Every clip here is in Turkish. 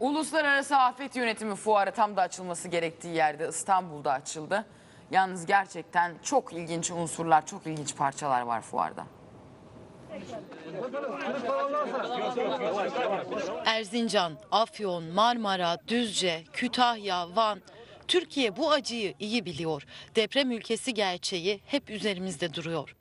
Uluslararası Afet Yönetimi Fuarı tam da açılması gerektiği yerde İstanbul'da açıldı. Yalnız gerçekten çok ilginç unsurlar, çok ilginç parçalar var fuarda. Erzincan, Afyon, Marmara, Düzce, Kütahya, Van. Türkiye bu acıyı iyi biliyor. Deprem ülkesi gerçeği hep üzerimizde duruyor.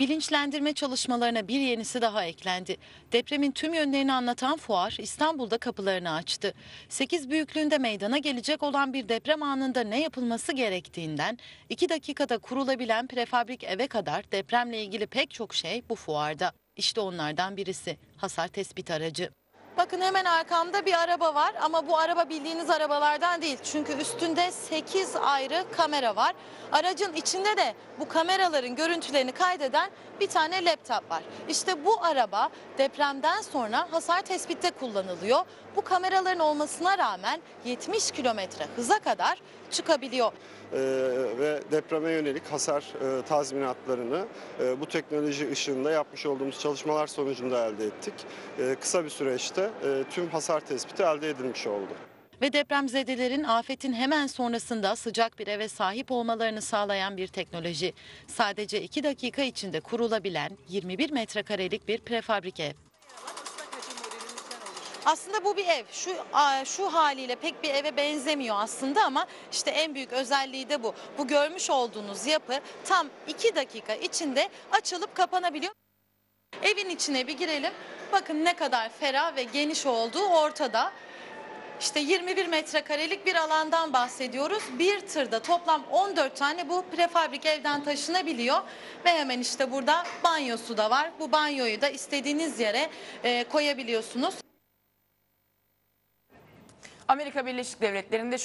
Bilinçlendirme çalışmalarına bir yenisi daha eklendi. Depremin tüm yönlerini anlatan fuar İstanbul'da kapılarını açtı. 8 büyüklüğünde meydana gelecek olan bir deprem anında ne yapılması gerektiğinden 2 dakikada kurulabilen prefabrik eve kadar depremle ilgili pek çok şey bu fuarda. İşte onlardan birisi hasar tespit aracı. Bakın hemen arkamda bir araba var ama bu araba bildiğiniz arabalardan değil. Çünkü üstünde 8 ayrı kamera var. Aracın içinde de bu kameraların görüntülerini kaydeden bir tane laptop var. İşte bu araba depremden sonra hasar tespitte kullanılıyor. Bu kameraların olmasına rağmen 70 kilometre hıza kadar çıkabiliyor. Ee, ve depreme yönelik hasar e, tazminatlarını e, bu teknoloji ışığında yapmış olduğumuz çalışmalar sonucunda elde ettik. E, kısa bir süreçte e, tüm hasar tespiti elde edilmiş oldu. Ve depremzedelerin afetin hemen sonrasında sıcak bir eve sahip olmalarını sağlayan bir teknoloji. Sadece 2 dakika içinde kurulabilen 21 metrekarelik bir prefabrik ev. Aslında bu bir ev. Şu şu haliyle pek bir eve benzemiyor aslında ama işte en büyük özelliği de bu. Bu görmüş olduğunuz yapı tam 2 dakika içinde açılıp kapanabiliyor. Evin içine bir girelim. Bakın ne kadar ferah ve geniş olduğu ortada. İşte 21 metrekarelik bir alandan bahsediyoruz. Bir tırda toplam 14 tane bu prefabrik evden taşınabiliyor. Ve hemen işte burada banyosu da var. Bu banyoyu da istediğiniz yere e, koyabiliyorsunuz. Amerika Birleşik Devletleri'nde